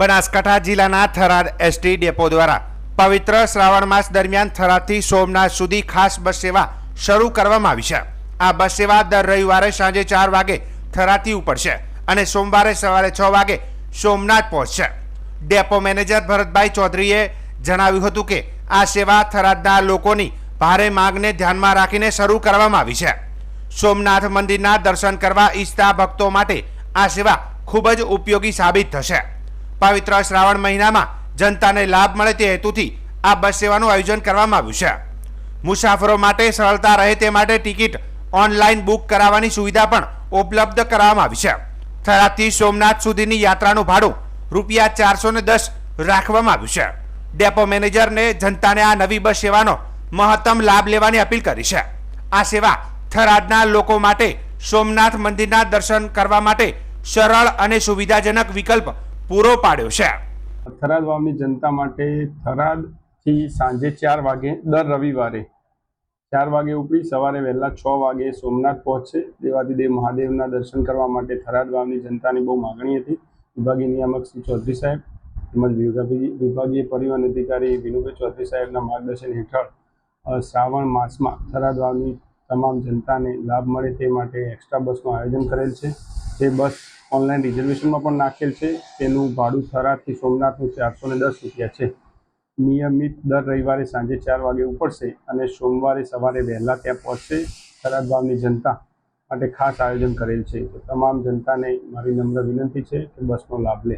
બનાસકાંઠા જિલ્લાના Tharad ST depot દ્વારા પવિત્ર શ્રાવણ માસ દરમિયાન થરાદથી સોમનાથ સુધી ખાસ બસ સેવા શરૂ કરવામાં આવી છે. આ બસ સેવા દર રવિવારે સાંજે ચાર વાગે થરાદથી ઉપડશે અને સોમવારે સવારે છ વાગે સોમનાથ પહોંચશે. ડેપો મેનેજર ભરતભાઈ ચૌધરીએ જણાવ્યું હતું કે આ સેવા થરાદના લોકોની ભારે માંગને ધ્યાનમાં રાખીને શરૂ કરવામાં આવી છે. સોમનાથ મંદિરના દર્શન કરવા ઈચ્છતા ભક્તો માટે આ સેવા ખૂબ જ ઉપયોગી સાબિત થશે. પવિત્ર શ્રાવણ મહિનામાં જનતાને લાભ મળે તે હેતુથી આ બસ સેવાનું આયોજન કરવામાં આવ્યું છે. મુસાફરો માટે સરળતા રહે તે માટે ટિકિટ ઓનલાઈન બુક કરાવવાની સુવિધા પણ ઉપલબ્ધ કરાવવામાં આવી છે. થરાદથી સોમનાથ સુધીની યાત્રાનું ભાડું રૂપિયા ચારસો ને દસ રાખવામાં આવ્યું છે. ડેપો મેનેજરને જનતાને આ નવી બસ સેવાનો મહત્તમ લાભ લેવાની અપીલ કરી છે. આ સેવા થરાદના લોકો માટે સોમનાથ મંદિરના દર્શન કરવા માટે સરળ અને સુવિધાજનક વિકલ્પ પૂરો પાડ્યો છે. થરાદ વાવની જનતા માટે થરાદથી સાંજે ચાર વાગે, દર રવિવારે ચાર વાગે ઉપડી સવારે વહેલા છ વાગે સોમનાથ પહોંચશે દેવાદિદેવ મહાદેવના દર્શન કરવા માટે થરાદ વાવની જનતાની બહુ માગણી હતી. વિભાગીય નિયામક શ્રી ચૌધરી સાહેબ તેમજ વિભાગીય પરિવહન અધિકારી વિનુભાઈ ચૌધરી સાહેબના માર્ગદર્શન હેઠળ શ્રાવણ માસમાં થરાદ વાવની તમામ જનતાને લાભ મળે તે માટે એક્સ્ટ્રા બસનું આયોજન કરેલ છે. તે બસ ઓનલાઈન રિઝર્વેશનમાં પણ નાખેલ છે. તેનું ભાડું થરાથી સોમનાથનું ચારસો ને દસ રૂપિયા છે. નિયમિત દર રવિવારે સાંજે ચાર વાગે ઉપડશે અને સોમવારે સવારે વહેલા ત્યાં પહોંચશે થરાદ ગામની જનતા માટે ખાસ આયોજન કરેલ છે. તો તમામ જનતાને મારી નમ્ર વિનંતી છે કે બસનો લાભ લે.